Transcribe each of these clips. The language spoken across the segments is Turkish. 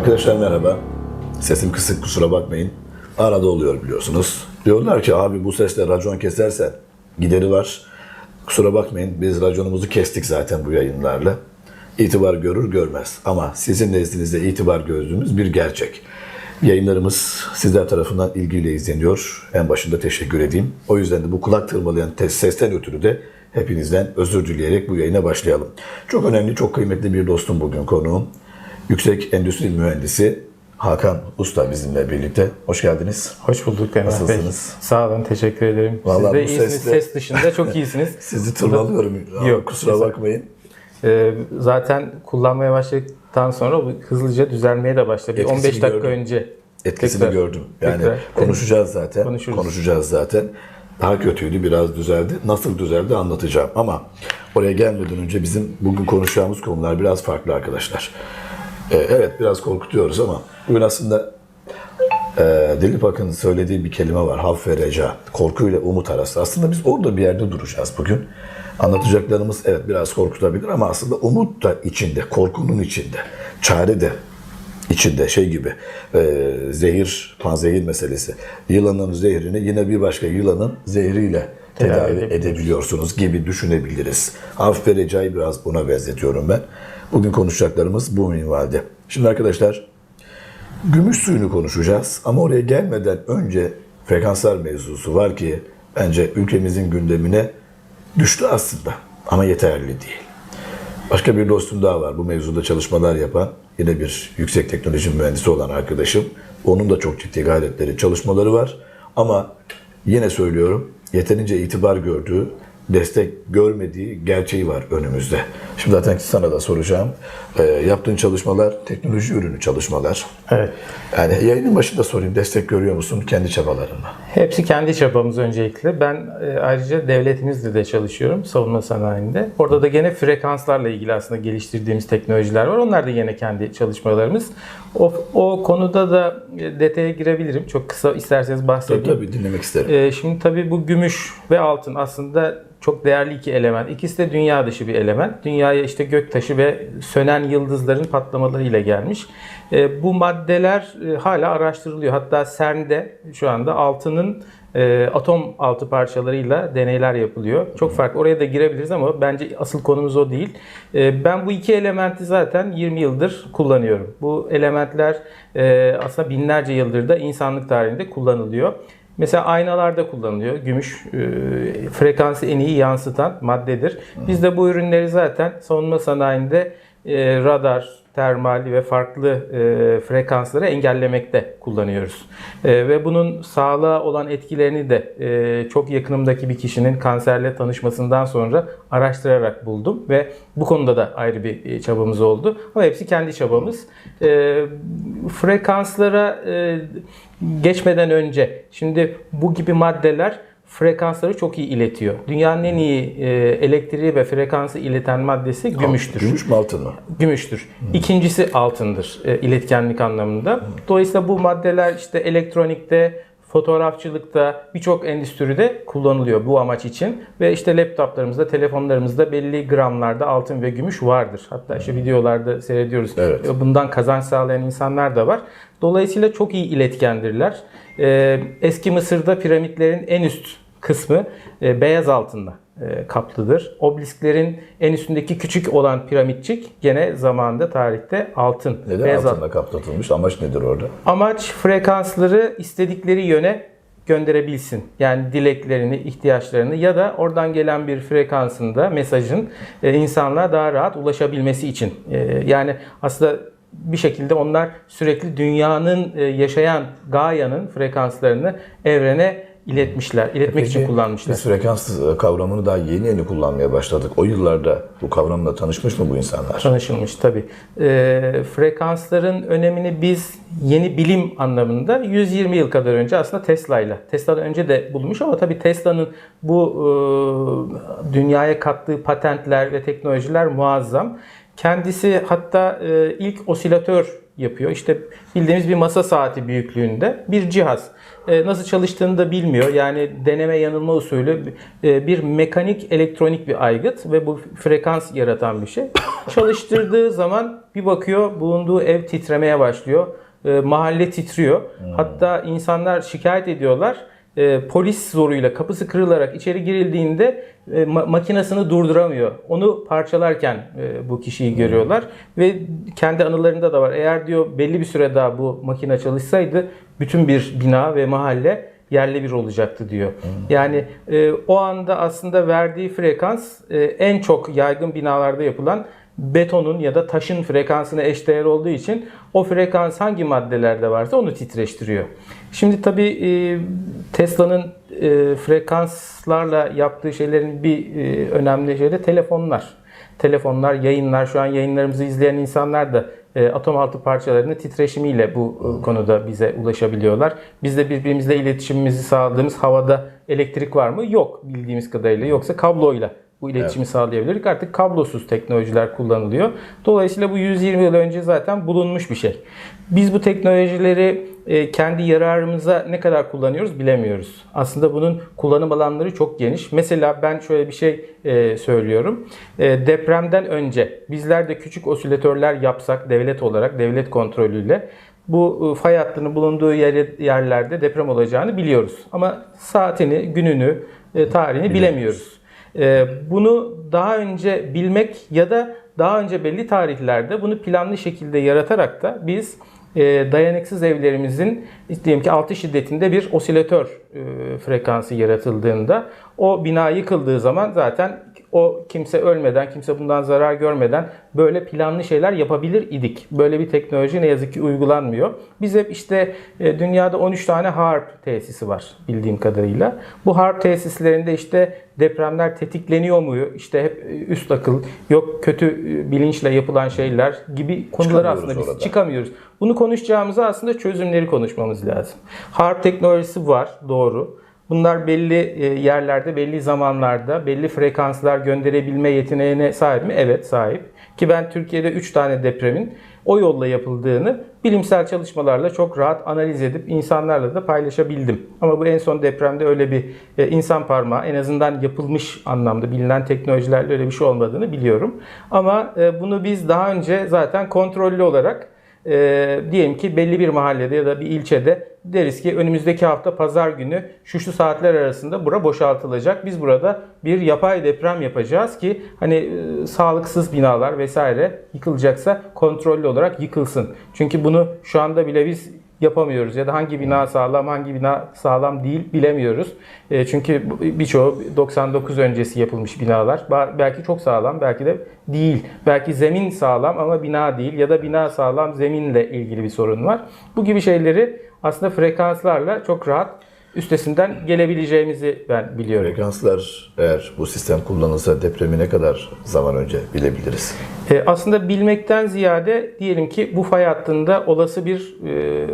Arkadaşlar merhaba. Sesim kısık kusura bakmayın. Arada oluyor biliyorsunuz. Diyorlar ki abi bu sesle racon kesersen gideri var. Kusura bakmayın biz raconumuzu kestik zaten bu yayınlarla. İtibar görür görmez. Ama sizin nezdinizde itibar gördüğümüz bir gerçek. Yayınlarımız sizler tarafından ilgiyle izleniyor. En başında teşekkür edeyim. O yüzden de bu kulak tırmalayan te- sesten ötürü de hepinizden özür dileyerek bu yayına başlayalım. Çok önemli, çok kıymetli bir dostum bugün konuğum. Yüksek Endüstri Mühendisi Hakan Usta bizimle birlikte. Hoş geldiniz. Hoş bulduk Emrah Bey. Nasılsınız? Sağ olun, teşekkür ederim. Vallahi Siz de iyisiniz, sesle- ses dışında çok iyisiniz. Sizi tırmalıyorum. Yok, kusura kesin. bakmayın. Ee, zaten kullanmaya başladıktan sonra hızlıca düzelmeye de başladı. Etkisini 15 dakika gördüm. önce. Etkisini tekrar- gördüm. Yani tekrar- konuşacağız zaten. Konuşuruz. Konuşacağız zaten. Daha kötüydü, biraz düzeldi. Nasıl düzeldi anlatacağım. Ama oraya gelmeden önce bizim bugün konuşacağımız konular biraz farklı arkadaşlar. Ee, evet biraz korkutuyoruz ama bugün aslında e, Dilip Akın'ın söylediği bir kelime var. Haf ve reca. Korku ile umut arası. Aslında biz orada bir yerde duracağız bugün. Anlatacaklarımız evet biraz korkutabilir ama aslında umut da içinde, korkunun içinde. Çare de içinde şey gibi e, zehir, panzehir meselesi. Yılanın zehrini yine bir başka yılanın zehriyle tedavi edebiliyorsunuz gibi düşünebiliriz. Hafif ve recayı biraz buna benzetiyorum ben. Bugün konuşacaklarımız bu minvalde. Şimdi arkadaşlar gümüş suyunu konuşacağız ama oraya gelmeden önce frekanslar mevzusu var ki bence ülkemizin gündemine düştü aslında ama yeterli değil. Başka bir dostum daha var bu mevzuda çalışmalar yapan yine bir yüksek teknoloji mühendisi olan arkadaşım. Onun da çok ciddi gayretleri, çalışmaları var ama yine söylüyorum yeterince itibar gördüğü, destek görmediği gerçeği var önümüzde. Şimdi zaten sana da soracağım. Ee, yaptığın çalışmalar teknoloji ürünü çalışmalar. Evet. Yani yayının başında sorayım destek görüyor musun kendi çabalarınla? Hepsi kendi çabamız öncelikle. Ben e, ayrıca devletimizle de çalışıyorum savunma sanayinde. Orada da gene frekanslarla ilgili aslında geliştirdiğimiz teknolojiler var. Onlar da yine kendi çalışmalarımız. O, o konuda da e, detaya girebilirim. Çok kısa isterseniz Tabii bahsedeyim. tabii dinlemek isterim. Ee, şimdi tabii bu gümüş ve altın aslında çok değerli iki element. İkisi de dünya dışı bir element. Dünyaya işte göktaşı ve sönen yıldızların patlamalarıyla gelmiş. Ee, bu maddeler e, hala araştırılıyor. Hatta CERN'de şu anda altının e, atom altı parçalarıyla deneyler yapılıyor. Çok farklı. Oraya da girebiliriz ama bence asıl konumuz o değil. E, ben bu iki elementi zaten 20 yıldır kullanıyorum. Bu elementler e, aslında binlerce yıldır da insanlık tarihinde kullanılıyor. Mesela aynalarda kullanılıyor. Gümüş e, frekansı en iyi yansıtan maddedir. Biz de bu ürünleri zaten savunma sanayinde e, radar, termal ve farklı e, frekansları engellemekte kullanıyoruz. E, ve bunun sağlığa olan etkilerini de e, çok yakınımdaki bir kişinin kanserle tanışmasından sonra araştırarak buldum ve bu konuda da ayrı bir e, çabamız oldu. Ama hepsi kendi çabamız. E, frekanslara e, geçmeden önce şimdi bu gibi maddeler frekansları çok iyi iletiyor. Dünyanın en iyi e, elektriği ve frekansı ileten maddesi gümüştür. Gümüş mü altın mı? Gümüştür. İkincisi altındır e, iletkenlik anlamında. Dolayısıyla bu maddeler işte elektronikte, fotoğrafçılıkta birçok endüstride kullanılıyor bu amaç için. Ve işte laptoplarımızda, telefonlarımızda belli gramlarda altın ve gümüş vardır. Hatta işte videolarda seyrediyoruz. Evet. Bundan kazanç sağlayan insanlar da var. Dolayısıyla çok iyi iletkendirler. E, Eski Mısır'da piramitlerin en üst kısmı e, beyaz altınla e, kaplıdır. Obelisklerin en üstündeki küçük olan piramitçik gene zamanında tarihte altın. Neden beyaz altın. altınla kaplatılmış? Amaç nedir orada? Amaç frekansları istedikleri yöne gönderebilsin. Yani dileklerini, ihtiyaçlarını ya da oradan gelen bir frekansında mesajın e, insanlığa daha rahat ulaşabilmesi için. E, yani aslında bir şekilde onlar sürekli dünyanın e, yaşayan Gaia'nın frekanslarını evrene iletmişler, iletmek için kullanmışlar. Biz frekans e, kavramını daha yeni yeni kullanmaya başladık. O yıllarda bu kavramla tanışmış mı bu insanlar? Tanışılmış tabii. Ee, frekansların önemini biz yeni bilim anlamında 120 yıl kadar önce aslında Tesla ile Tesla'dan önce de bulmuş ama tabii Tesla'nın bu e, dünyaya kattığı patentler ve teknolojiler muazzam. Kendisi hatta e, ilk osilatör yapıyor. İşte bildiğimiz bir masa saati büyüklüğünde bir cihaz. E, nasıl çalıştığını da bilmiyor. Yani deneme yanılma usulü e, bir mekanik elektronik bir aygıt ve bu frekans yaratan bir şey. Çalıştırdığı zaman bir bakıyor bulunduğu ev titremeye başlıyor. E, mahalle titriyor. Hatta insanlar şikayet ediyorlar. E, polis zoruyla kapısı kırılarak içeri girildiğinde e, ma- makinesini durduramıyor. Onu parçalarken e, bu kişiyi görüyorlar ve kendi anılarında da var. Eğer diyor belli bir süre daha bu makine çalışsaydı bütün bir bina ve mahalle yerle bir olacaktı diyor. Yani e, o anda aslında verdiği frekans e, en çok yaygın binalarda yapılan betonun ya da taşın frekansına eşdeğer olduğu için o frekans hangi maddelerde varsa onu titreştiriyor. Şimdi tabii e, Tesla'nın e, frekanslarla yaptığı şeylerin bir e, önemli şeyi de telefonlar. Telefonlar, yayınlar, şu an yayınlarımızı izleyen insanlar da e, atom altı parçalarının titreşimiyle bu e, konuda bize ulaşabiliyorlar. Biz de birbirimizle iletişimimizi sağladığımız havada elektrik var mı? Yok bildiğimiz kadarıyla. Yoksa kabloyla bu iletişimi sağlayabilirdik. Artık kablosuz teknolojiler kullanılıyor. Dolayısıyla bu 120 yıl önce zaten bulunmuş bir şey. Biz bu teknolojileri e, kendi yararımıza ne kadar kullanıyoruz bilemiyoruz. Aslında bunun kullanım alanları çok geniş. Mesela ben şöyle bir şey e, söylüyorum. E, depremden önce bizler de küçük osilatörler yapsak devlet olarak, devlet kontrolüyle bu fay hattının bulunduğu yer, yerlerde deprem olacağını biliyoruz. Ama saatini, gününü, tarihini bilemiyoruz. Ee, Bunu daha önce bilmek ya da daha önce belli tarihlerde bunu planlı şekilde yaratarak da biz e, dayanıksız evlerimizin diyelim ki 6 şiddetinde bir osilatör e, frekansı yaratıldığında o bina yıkıldığı zaman zaten o kimse ölmeden, kimse bundan zarar görmeden böyle planlı şeyler yapabilir idik. Böyle bir teknoloji ne yazık ki uygulanmıyor. Biz hep işte e, dünyada 13 tane harp tesisi var bildiğim kadarıyla. Bu harp tesislerinde işte depremler tetikleniyor mu? İşte hep e, üst akıl, yok kötü e, bilinçle yapılan şeyler gibi konuları aslında biz orada. çıkamıyoruz. Bunu konuşacağımıza aslında çözümleri konuşmamız lazım. Harp teknolojisi var, doğru. Bunlar belli e, yerlerde, belli zamanlarda, belli frekanslar gönderebilme yeteneğine sahip mi? Evet, sahip. Ki ben Türkiye'de 3 tane depremin o yolla yapıldığını bilimsel çalışmalarla çok rahat analiz edip insanlarla da paylaşabildim. Ama bu en son depremde öyle bir e, insan parmağı en azından yapılmış anlamda bilinen teknolojilerle öyle bir şey olmadığını biliyorum. Ama e, bunu biz daha önce zaten kontrollü olarak e, diyelim ki belli bir mahallede ya da bir ilçede deriz ki önümüzdeki hafta pazar günü şu şu saatler arasında bura boşaltılacak. Biz burada bir yapay deprem yapacağız ki hani e, sağlıksız binalar vesaire yıkılacaksa kontrollü olarak yıkılsın. Çünkü bunu şu anda bile biz yapamıyoruz ya da hangi bina sağlam hangi bina sağlam değil bilemiyoruz. E, çünkü birçoğu 99 öncesi yapılmış binalar. Belki çok sağlam belki de değil. Belki zemin sağlam ama bina değil ya da bina sağlam zeminle ilgili bir sorun var. Bu gibi şeyleri aslında frekanslarla çok rahat üstesinden gelebileceğimizi ben biliyorum. Frekanslar eğer bu sistem kullanılsa depremi ne kadar zaman önce bilebiliriz? E, aslında bilmekten ziyade diyelim ki bu fay hattında olası bir e,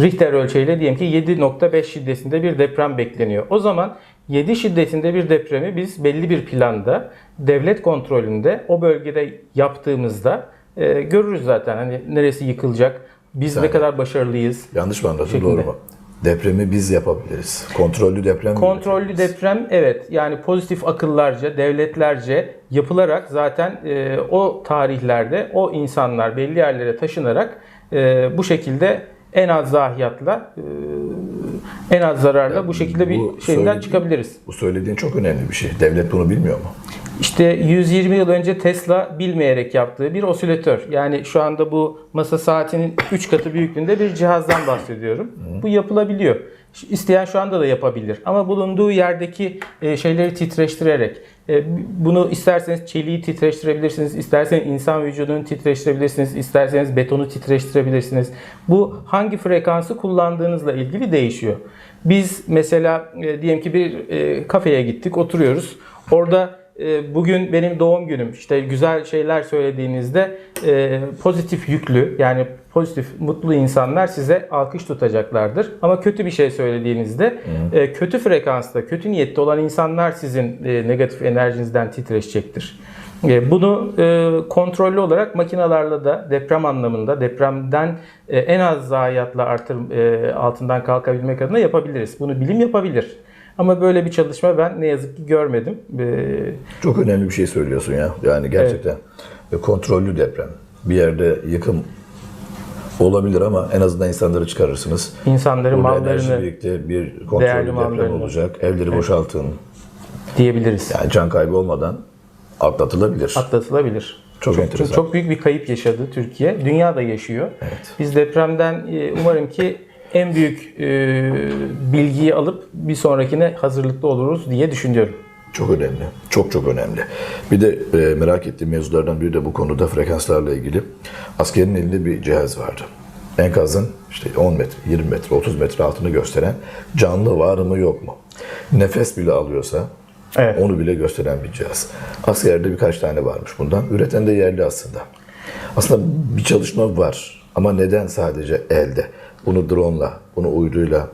Richter ölçeğiyle diyelim ki 7.5 şiddetinde bir deprem bekleniyor. O zaman 7 şiddetinde bir depremi biz belli bir planda devlet kontrolünde o bölgede yaptığımızda e, görürüz zaten hani neresi yıkılacak, biz ne Saniye. kadar başarılıyız. Yanlış mı anladım? Şeklinde. Doğru mu? Depremi biz yapabiliriz. Kontrollü deprem Kontrollü deprem evet yani pozitif akıllarca, devletlerce yapılarak zaten e, o tarihlerde o insanlar belli yerlere taşınarak e, bu şekilde en az zahiyatla e, en az zararla bu şekilde bir bu şeyden çıkabiliriz. Bu söylediğin çok önemli bir şey. Devlet bunu bilmiyor mu? İşte 120 yıl önce Tesla bilmeyerek yaptığı bir osilatör. Yani şu anda bu masa saatinin 3 katı büyüklüğünde bir cihazdan bahsediyorum. Bu yapılabiliyor. İsteyen şu anda da yapabilir. Ama bulunduğu yerdeki e, şeyleri titreştirerek e, bunu isterseniz çeliği titreştirebilirsiniz, isterseniz insan vücudunu titreştirebilirsiniz, isterseniz betonu titreştirebilirsiniz. Bu hangi frekansı kullandığınızla ilgili değişiyor. Biz mesela e, diyelim ki bir kafeye gittik, oturuyoruz. Orada bugün benim doğum günüm işte güzel şeyler söylediğinizde e, pozitif yüklü yani pozitif mutlu insanlar size alkış tutacaklardır. Ama kötü bir şey söylediğinizde e, kötü frekansta kötü niyetli olan insanlar sizin e, negatif enerjinizden titreşecektir. Bunu kontrollü olarak makinalarla da deprem anlamında depremden en az zayiatla artır altından kalkabilmek adına yapabiliriz. Bunu bilim yapabilir. Ama böyle bir çalışma ben ne yazık ki görmedim. E, Çok önemli bir şey söylüyorsun ya. Yani gerçekten ve kontrollü deprem. Bir yerde yıkım olabilir ama en azından insanları çıkarırsınız. İnsanların Burada mallarını birlikte bir kontrollü deprem mallarını. olacak. Evleri boşaltın. diyebiliriz. Yani can kaybı olmadan atlatılabilir. Atlatılabilir. Çok Çünkü enteresan. çok büyük bir kayıp yaşadı Türkiye. Dünya da yaşıyor. Biz depremden e, umarım ki en büyük e, bilgiyi alıp bir sonrakine hazırlıklı oluruz diye düşünüyorum. Çok önemli. Çok çok önemli. Bir de e, merak ettiğim mevzulardan biri de bu konuda frekanslarla ilgili. Askerin elinde bir cihaz vardı. Enkazın işte 10 metre, 20 metre, 30 metre altını gösteren canlı var mı yok mu? Nefes bile alıyorsa Evet. onu bile gösteren bir cihaz. Askerde birkaç tane varmış bundan. Üreten de yerli aslında. Aslında bir çalışma var ama neden sadece elde? Bunu drone'la, bunu uyduyla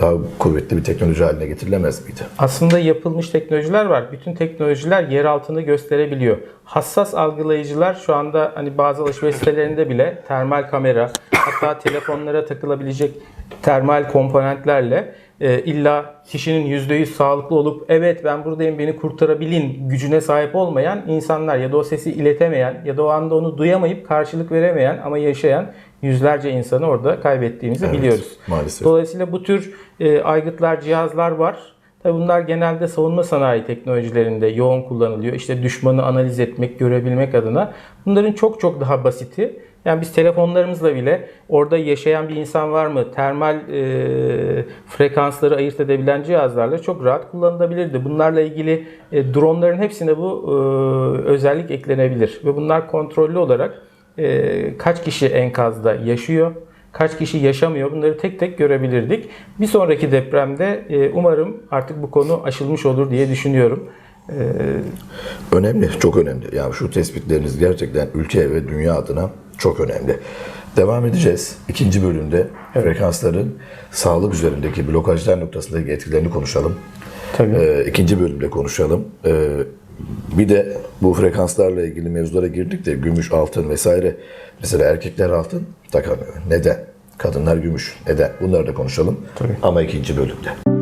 daha kuvvetli bir teknoloji haline getirilemez miydi? Aslında yapılmış teknolojiler var. Bütün teknolojiler yer altını gösterebiliyor. Hassas algılayıcılar şu anda hani bazı alışveriş sitelerinde bile termal kamera, hatta telefonlara takılabilecek termal komponentlerle e, illa kişinin %100 sağlıklı olup evet ben buradayım beni kurtarabilin gücüne sahip olmayan insanlar ya da o sesi iletemeyen ya da o anda onu duyamayıp karşılık veremeyen ama yaşayan yüzlerce insanı orada kaybettiğimizi Evet, biliyoruz. maalesef. Dolayısıyla bu tür e, aygıtlar, cihazlar var. Tabii bunlar genelde savunma sanayi teknolojilerinde yoğun kullanılıyor. İşte düşmanı analiz etmek, görebilmek adına. Bunların çok çok daha basiti. Yani biz telefonlarımızla bile orada yaşayan bir insan var mı? Termal e, frekansları ayırt edebilen cihazlarla çok rahat kullanılabilirdi. Bunlarla ilgili e, dronların hepsine bu e, özellik eklenebilir. Ve bunlar kontrollü olarak kaç kişi enkazda yaşıyor, kaç kişi yaşamıyor bunları tek tek görebilirdik. Bir sonraki depremde e, umarım artık bu konu aşılmış olur diye düşünüyorum. E, Önemli, çok önemli. Yani şu tespitleriniz gerçekten ülke ve dünya adına çok önemli. Devam edeceğiz. İkinci bölümde frekansların sağlık üzerindeki blokajlar noktasındaki etkilerini konuşalım. Tabii. Ee, ikinci bölümde konuşalım. Ee, bir de bu frekanslarla ilgili mevzulara girdik de gümüş, altın vesaire. Mesela erkekler altın takamıyor. Neden? Kadınlar gümüş. Neden? Bunları da konuşalım. Tabii. Ama ikinci bölümde.